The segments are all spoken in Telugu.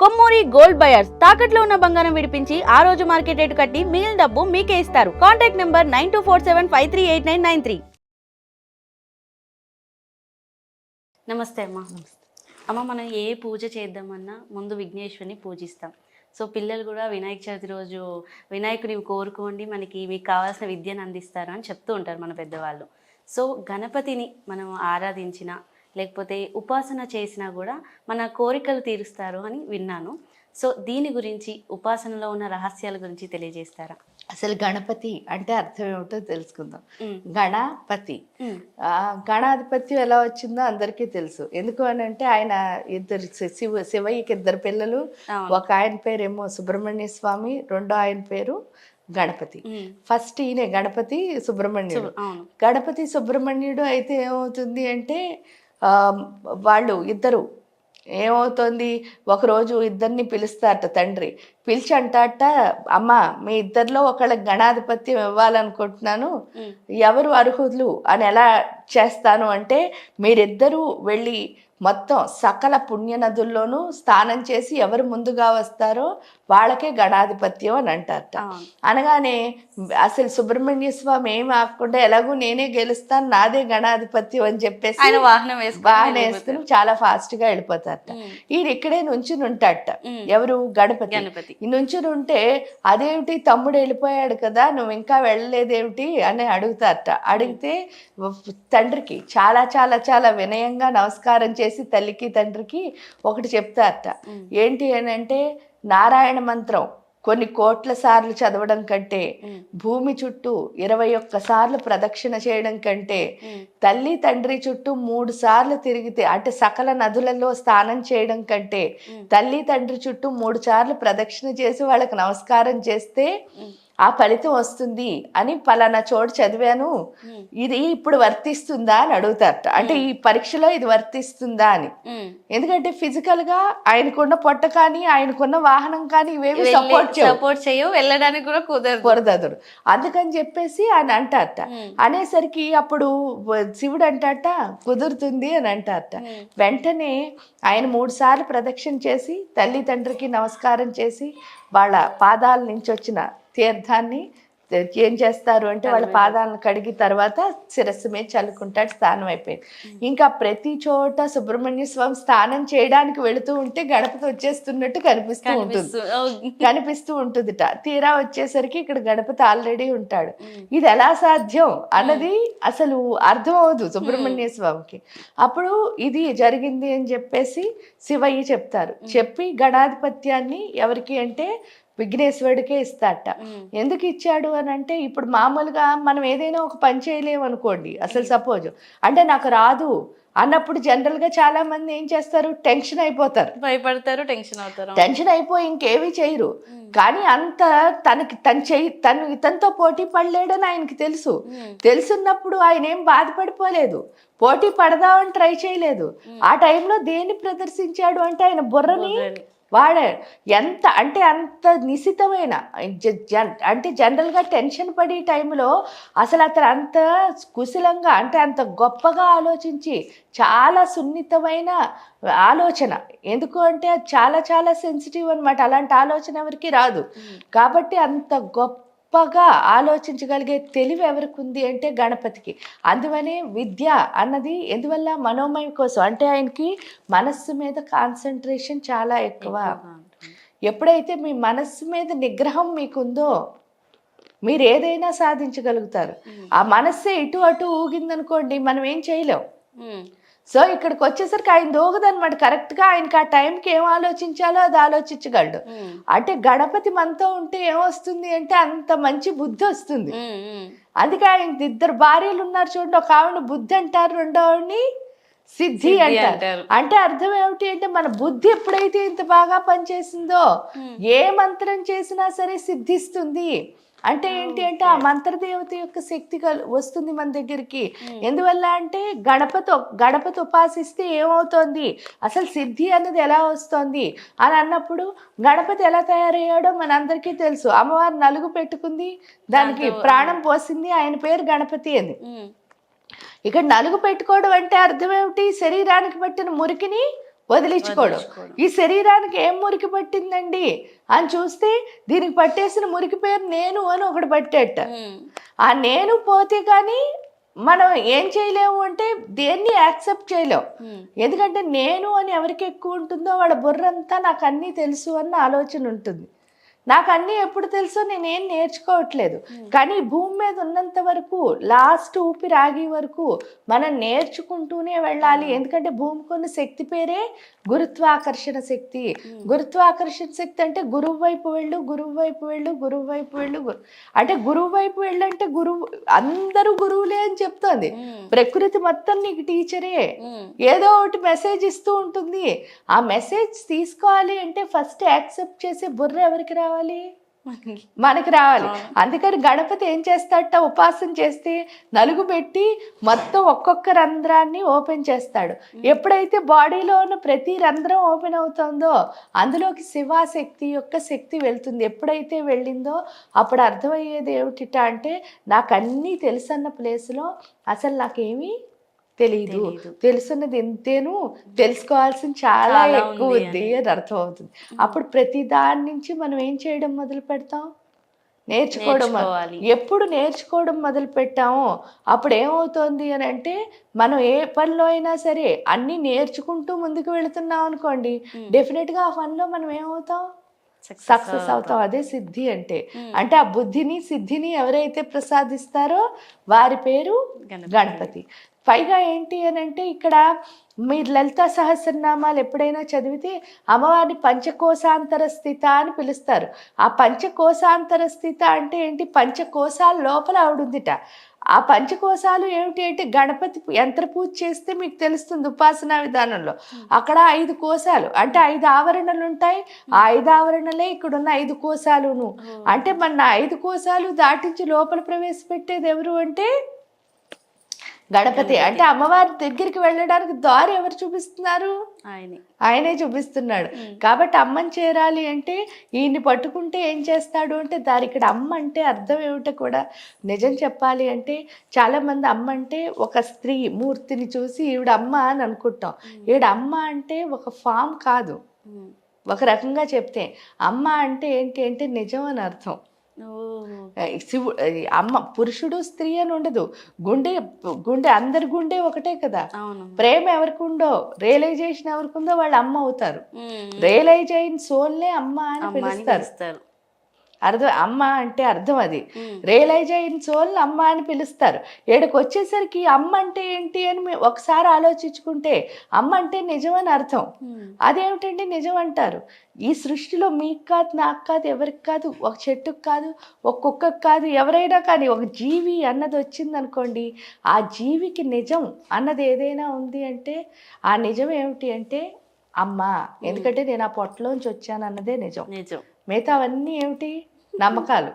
కొమ్మూరి గోల్డ్ బయర్స్ తాకట్లో ఉన్న బంగారం విడిపించి ఆ రోజు మార్కెట్ రేటు కట్టి మిగిలిన డబ్బు మీకే ఇస్తారు. Contact number nine two four seven five three eight nine nine three. నమస్తే అమ్మ. అమ్మ మనం ఏ పూజ చేద్దామన్నా ముందు విఘ్నేశ్వరిని పూజిస్తాం. సో పిల్లలు కూడా వినాయక చవితి రోజు వినాయకుడి కోరుకోండి మనకి మీకు కావాల్సిన విద్యను అందిస్తారు అని చెప్తూ ఉంటారు మన పెద్దవాళ్ళు. సో గణపతిని మనం ఆరాధించిన లేకపోతే ఉపాసన చేసినా కూడా మన కోరికలు తీరుస్తారు అని విన్నాను. సో దీని గురించి ఉపాసనలో ఉన్న రహస్యాల గురించి తెలియజేస్తారా? అసలు గణపతి అంటే అర్థం ఏమిటో తెలుసుకుందాం. గణపతి. గణాధిపత్యం ఎలా వచ్చిందో అందరికీ తెలుసు. ఎందుకు అని అంటే ఆయన ఇద్దరు శివ శివయ్యకి ఇద్దరు పిల్లలు. ఒక ఆయన పేరేమో సుబ్రహ్మణ్య స్వామి రెండో ఆయన పేరు గణపతి. ఫస్ట్ ఈయన గణపతి సుబ్రహ్మణ్యుడు. గణపతి సుబ్రహ్మణ్యుడు అయితే ఏమవుతుంది అంటే వాళ్ళు ఇద్దరు. ఏమవుతుంది? ఒకరోజు ఇద్దరిని పిలుస్తారట తండ్రి. పిలిచి అంటాట అమ్మ మీ ఇద్దరిలో ఒకళ్ళకి గణాధిపత్యం ఇవ్వాలనుకుంటున్నాను. ఎవరు అర్హులు అని ఎలా చేస్తాను అంటే మీరిద్దరూ వెళ్ళి మొత్తం సకల పుణ్యనదుల్లోనూ స్నానం చేసి ఎవరు ముందుగా వస్తారో వాళ్ళకే గణాధిపత్యం అని అంటారట. అనగానే అసలు సుబ్రహ్మణ్య స్వామి ఏం ఆకుండా ఎలాగూ నేనే గెలుస్తాను నాదే గణాధిపత్యం అని చెప్పేసి ఆయన వాహనం వెళ్ళిపోతారు. వేసుకుని చాలా ఫాస్ట్గా వెళ్ళిపోతారట ఈయన ఇక్కడే నుంచుని ఉంటాడట. ఎవరు? గణపతి. నుంచుని ఉంటే అదేమిటి? తమ్ముడు వెళ్ళిపోయాడు కదా నువ్వు ఇంకా వెళ్ళలేదేమిటి? అని అడుగుతారట. అడిగితే తండ్రికి చాలా చాలా చాలా వినయంగా నమస్కారం చేసి తల్లికి తండ్రికి ఒకటి చెప్తారట. ఏంటి అని అంటే నారాయణ మంత్రం కొన్ని కోట్ల సార్లు చదవడం కంటే భూమి చుట్టూ ఇరవై ఒక్క సార్లు ప్రదక్షిణ చేయడం కంటే తల్లి తండ్రి చుట్టూ మూడు సార్లు తిరిగితే అంటే సకల నదులలో స్నానం చేయడం కంటే తల్లి తండ్రి చుట్టూ మూడు సార్లు ప్రదక్షిణ చేసి వాళ్ళకి నమస్కారం చేస్తే ఆ ఫలితం వస్తుంది అని పలానా చోటు చదివాను. ఇది ఇప్పుడు వర్తిస్తుందా అని అడుగుతారట. అంటే ఈ పరీక్షలో ఇది వర్తిస్తుందా అని. ఎందుకంటే ఫిజికల్గా ఆయనకున్న పొట్ట కానీ ఆయనకున్న వాహనం కానీ ఇవేమి వెళ్ళి సపోర్ట్ సపోర్ట్ చేయవు. వెళ్ళడానికి కూడా కుదరదు. పొరదదురు అందుకని చెప్పేసి ఆయన అంటారట. అనేసరికి అప్పుడు శివుడు అంటాట కుదురుతుంది అని అంటారట. వెంటనే ఆయన మూడు సార్లు ప్రదక్షిణ చేసి తల్లి తండ్రికి నమస్కారం చేసి వాళ్ళ పాదాల నుంచి వచ్చిన తీర్థాన్ని ఏం చేస్తారు అంటే వాళ్ళ పాదాలను కడిగి తర్వాత శిరస్సు మీద చల్లుకుంటాడు స్నానం అయిపోయింది. ఇంకా ప్రతి చోట సుబ్రహ్మణ్య స్వామి స్నానం చేయడానికి వెళుతూ ఉంటే గణపతి వచ్చేస్తున్నట్టు కనిపిస్తూ ఉంటుంది. కనిపిస్తు- ఉంటుందిట. తీరా వచ్చేసరికి ఇక్కడ గణపతి ఆల్రెడీ ఉంటాడు. ఇది ఎలా సాధ్యం అన్నది అసలు అర్థం అవదు సుబ్రహ్మణ్య స్వామికి. అప్పుడు ఇది జరిగింది అని చెప్పేసి శివయ్య చెప్తారు. చెప్పి గణాధిపత్యాన్ని ఎవరికి అంటే విఘ్నేశ్వరుడికే ఇస్తాట ఎందుకు ఇచ్చాడు అని అంటే ఇప్పుడు మామూలుగా మనం ఏదైనా ఒక పని చేయలేము అనుకోండి అసలు సపోజ్. అంటే నాకు రాదు. అన్నప్పుడు జనరల్గా చాలా మంది ఏం చేస్తారు? టెన్షన్ అయిపోతారు. భయపడతారు టెన్షన్ అవుతారు. టెన్షన్ అయిపోయి ఇంకేమీ చేయరు. కానీ అంత తనకి తను చెయ్యి తను ఇతనితో పోటీ పడలేడని ఆయనకి తెలుసు. తెలుసున్నప్పుడు ఆయన ఏం బాధపడిపోలేదు. పోటీ పడదామని ట్రై చేయలేదు. ఆ టైంలో దేన్ని ప్రదర్శించాడు అంటే ఆయన బుర్రని. వాడాడు ఎంత అంటే అంత నిశితమైన అంటే జనరల్గా టెన్షన్ పడే టైంలో అసలు అతను అంత కుశలంగా అంటే అంత గొప్పగా ఆలోచించి చాలా సున్నితమైన ఆలోచన. ఎందుకు అంటే అది చాలా చాలా సెన్సిటివ్ అన్నమాట. అలాంటి ఆలోచన ఎవరికి రాదు. కాబట్టి అంత గొప్పగా ఆలోచించగలిగే తెలివి ఎవరికి ఉంది అంటే గణపతికి. అందువనే విద్య అన్నది ఎందువల్ల మనోమయం కోసం? అంటే ఆయనకి మనస్సు మీద కాన్సన్ట్రేషన్ చాలా ఎక్కువ. ఎప్పుడైతే మీ మనస్సు మీద నిగ్రహం మీకుందో మీరు ఏదైనా సాధించగలుగుతారు ఆ మనస్సే ఇటు అటు ఊగిందనుకోండి మనం ఏం చేయలేం. సో ఇక్కడికి వచ్చేసరికి ఆయన దోగదనమాట కరెక్ట్గా ఆయనకి ఆ టైంకి ఏం ఆలోచించాలో అది ఆలోచించగలడు అంటే గణపతి మనతో ఉంటే ఏమొస్తుంది అంటే అంత మంచి బుద్ధి వస్తుంది. అందుకే ఆయన ఇద్దరు భార్యలు ఉన్నారు చూడండి ఒక ఆవిడ బుద్ధి అంటారు రెండో ఆవిడని సిద్ధి అంటారు. అంటే అర్థం ఏమిటి అంటే మన బుద్ధి ఎప్పుడైతే ఇంత బాగా పనిచేసిందో. ఏ మంత్రం చేసినా సరే సిద్ధిస్తుంది అంటే ఏంటి అంటే ఆ మంత్రదేవత యొక్క శక్తి వస్తుంది మన దగ్గరికి. ఎందువల్ల అంటే గణపతి గణపతి ఉపాసిస్తే ఏమవుతోంది? అసలు సిద్ధి అన్నది ఎలా వస్తోంది? అని అన్నప్పుడు గణపతి ఎలా తయారయ్యాడో మనందరికీ తెలుసు. అమ్మవారు నలుగు పెట్టుకుంది. దానికి ప్రాణం పోసింది. ఆయన పేరు గణపతి అని. ఇక్కడ నలుగు పెట్టుకోవడం అంటే అర్థం ఏమిటి? శరీరానికి పట్టిన మురికిని వదిలించుకోవడం. ఈ శరీరానికి ఏం మురికి పట్టిందండి అని చూస్తే దీనికి పట్టేసిన మురికి పేరు నేను అని ఒకటి పట్టేట. ఆ నేను పోతే కానీ మనం ఏం చేయలేము అంటే దేన్ని యాక్సెప్ట్ చేయలేం ఉమ్. ఎందుకంటే నేను అని ఎవరికి ఎక్కువ ఉంటుందో వాళ్ళ బుర్రంతా నాకు అన్నీ తెలుసు అన్న ఆలోచన ఉంటుంది నాకు అన్నీ ఎప్పుడు తెలుసో నేనేం నేర్చుకోవట్లేదు. కానీ భూమి మీద ఉన్నంత వరకు లాస్ట్ ఊపిరి ఆగే వరకు మనం నేర్చుకుంటూనే వెళ్ళాలి. ఎందుకంటే భూమికి ఉన్న శక్తి పేరే గురుత్వాకర్షణ శక్తి. గురుత్వాకర్షణ శక్తి అంటే గురువు వైపు వెళ్ళు గురువు వైపు వెళ్ళు గురువు వైపు వెళ్ళు గురు అంటే గురువు వైపు వెళ్ళు అంటే గురువు అందరూ గురువులే అని చెప్తోంది. ప్రకృతి మొత్తం నీకు టీచరే. ఏదో ఒకటి మెసేజ్ ఇస్తూ ఉంటుంది. ఆ మెసేజ్ తీసుకోవాలి అంటే ఫస్ట్ యాక్సెప్ట్ చేసే బుర్ర ఎవరికి రావాలి? మనకి రావాలి. అందుకని గణపతి ఏం చేస్తాడట? ఉపాసన చేస్తే నలుగు పెట్టి మొత్తం ఒక్కొక్క రంధ్రాన్ని ఓపెన్ చేస్తాడు. ఎప్పుడైతే బాడీలో ఉన్న ప్రతి రంధ్రం ఓపెన్ అవుతుందో అందులోకి శివాశక్తి యొక్క శక్తి వెళ్తుంది. ఎప్పుడైతే వెళ్ళిందో అప్పుడు అర్థమయ్యేది ఏమిటిట అంటే నాకు అన్నీ తెలుసన్న ప్లేస్లో అసలు నాకేమీ తెలీదు. తెలీదు. తెలుసున్నది ఎంతేను తెలుసుకోవాల్సిన చాలా ఎక్కువ ఉంది అని. అర్థం అవుతుంది అప్పుడు ప్రతి దాని నుంచి మనం ఏం చేయడం మొదలు పెడతాం? నేర్చుకోవడం. ఎప్పుడు నేర్చుకోవడం మొదలు పెట్టామో అప్పుడు ఏమవుతోంది అని అంటే మనం ఏ పనిలో అయినా సరే అన్ని నేర్చుకుంటూ ముందుకు వెళుతున్నాం అనుకోండి డెఫినెట్గా ఆ పనిలో మనం ఏమవుతాం? సక్సెస్ అవుతాం. అదే సిద్ధి అంటే. అంటే ఆ బుద్ధిని సిద్ధిని ఎవరైతే ప్రసాదిస్తారో వారి పేరు గణపతి. పైగా ఏంటి అని అంటే ఇక్కడ మీరు లలిత సహస్రనామాలు ఎప్పుడైనా చదివితే అమ్మవారిని పంచకోశాంతర స్థిత అని పిలుస్తారు. ఆ పంచకోశాంతర స్థిత అంటే ఏంటి? పంచకోశాల లోపల ఆవిడుందిట ఆ పంచకోశాలు ఏమిటి అంటే గణపతి యంత్ర పూజ చేస్తే మీకు తెలుస్తుంది ఉపాసనా విధానంలో. అక్కడ ఐదు కోశాలు అంటే ఐదు ఆవరణలు ఉంటాయి. ఆ ఐదు ఆవరణలే ఇక్కడ ఉన్న ఐదు కోశాలును. అంటే మన ఐదు కోశాలు దాటించి లోపల ప్రవేశపెట్టేది ఎవరు అంటే గణపతి అంటే అమ్మవారి దగ్గరికి వెళ్ళడానికి దారి ఎవరు చూపిస్తున్నారు? ఆయనే. ఆయనే చూపిస్తున్నాడు. కాబట్టి అమ్మని చేరాలి అంటే ఈయన్ని పట్టుకుంటే ఏం చేస్తాడు అంటే దాని ఇక్కడ అమ్మ అంటే అర్థం ఏమిటో కూడా నిజం చెప్పాలి అంటే చాలా మంది అమ్మ అంటే ఒక స్త్రీ మూర్తిని చూసి ఈవిడ అమ్మ అని అనుకుంటాం. ఈవిడ అమ్మ అంటే ఒక ఫామ్ కాదు. ఒక రకంగా చెప్తే అమ్మ అంటే ఏంటి అంటే నిజం అని అర్థం. ఓ. శివు అమ్మ పురుషుడు స్త్రీ అని ఉండదు. గుండె గుండె అందరి గుండె ఒకటే కదా. ప్రేమ ఎవరికి ఉందో రియలైజేషన్ ఎవరికి ఉందో వాళ్ళు అమ్మ అవుతారు. రియలైజ్ అయిన సోల్నే అమ్మ అని పిలుస్తారు. అర్థం అమ్మ అంటే అర్థం అది. రియలైజ్ అయిన సోల్ అమ్మ అని పిలుస్తారు. ఏడకి వచ్చేసరికి అమ్మ అంటే ఏంటి అని ఒకసారి ఆలోచించుకుంటే అమ్మ అంటే నిజమని అర్థం. ఉమ్. అదేమిటంటే నిజం అంటారు? ఈ సృష్టిలో మీకు కాదు నాకు కాదు ఎవరికి కాదు ఒక చెట్టుకు కాదు ఒక కుక్కకు కాదు ఎవరైనా కానీ ఒక జీవి అన్నది వచ్చింది అనుకోండి ఆ జీవికి నిజం అన్నది ఏదైనా ఉంది అంటే ఆ నిజం ఏమిటి అంటే అమ్మ. ఎందుకంటే నేను ఆ పొట్టలోంచి వచ్చాను అన్నదే నిజం. నిజం. మిగతా అవన్నీ ఏమిటి? నమ్మకాలు.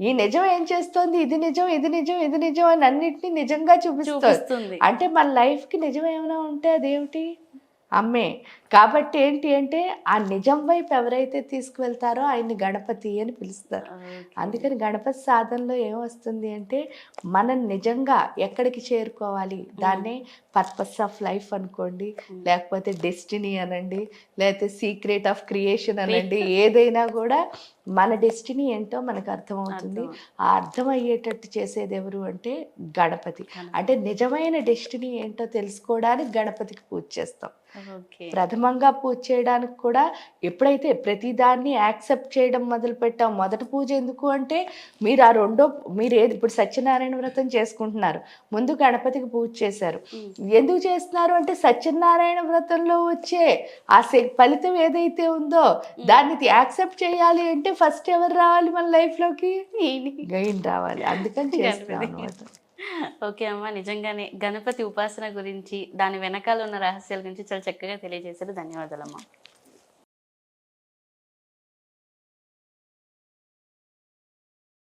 ఈ నిజం ఏం చేస్తోంది? ఇది నిజం ఇది నిజం ఇది నిజం అని అన్నిటినీ నిజంగా చూపిస్తుంది. చూపిస్తుంది. అంటే మన లైఫ్కి నిజం ఏమైనా ఉంటే అదేమిటి? అమ్మే. కాబట్టి ఏంటి అంటే ఆ నిజం వైపు ఎవరైతే తీసుకువెళ్తారో ఆయన్ని గణపతి అని పిలుస్తారు. అందుకని గణపతి సాధనలో ఏమొస్తుంది అంటే మనం నిజంగా ఎక్కడికి చేరుకోవాలి? దాన్నే పర్పస్ ఆఫ్ లైఫ్ అనుకోండి లేకపోతే డెస్టినీ అనండి లేకపోతే సీక్రెట్ ఆఫ్ క్రియేషన్ అనండి ఏదైనా కూడా మన డెస్టినీ ఏంటో మనకు అర్థమవుతుంది. ఆ అర్థమయ్యేటట్టు చేసేది ఎవరు అంటే గణపతి. అంటే నిజమైన డెస్టినీ ఏంటో తెలుసుకోవడానికి గణపతికి పూజ చేస్తాం. ప్రథమంగా పూజ చేయడానికి కూడా ఎప్పుడైతే ప్రతిదాన్ని యాక్సెప్ట్ చేయడం మొదలు పెట్టాం మొదటి పూజ ఎందుకు అంటే మీరు ఆ రెండో మీరు ఏది ఇప్పుడు సత్యనారాయణ వ్రతం చేసుకుంటున్నారు. ముందు గణపతికి పూజ చేశారు. ఎందుకు చేస్తున్నారు అంటే సత్యనారాయణ వ్రతంలో వచ్చే ఆ ఫలితం ఏదైతే ఉందో దాన్ని యాక్సెప్ట్ చేయాలి అంటే ఫస్ట్ ఎవరు రావాలి మన లైఫ్లోకి గైన్ రావాలి. అందుకని ఓకే అమ్మ నిజంగానే గణపతి ఉపాసన గురించి దాని వెనకాల ఉన్న రహస్యాల గురించి చాలా చక్కగా తెలియజేశారు. ధన్యవాదాలమ్మా.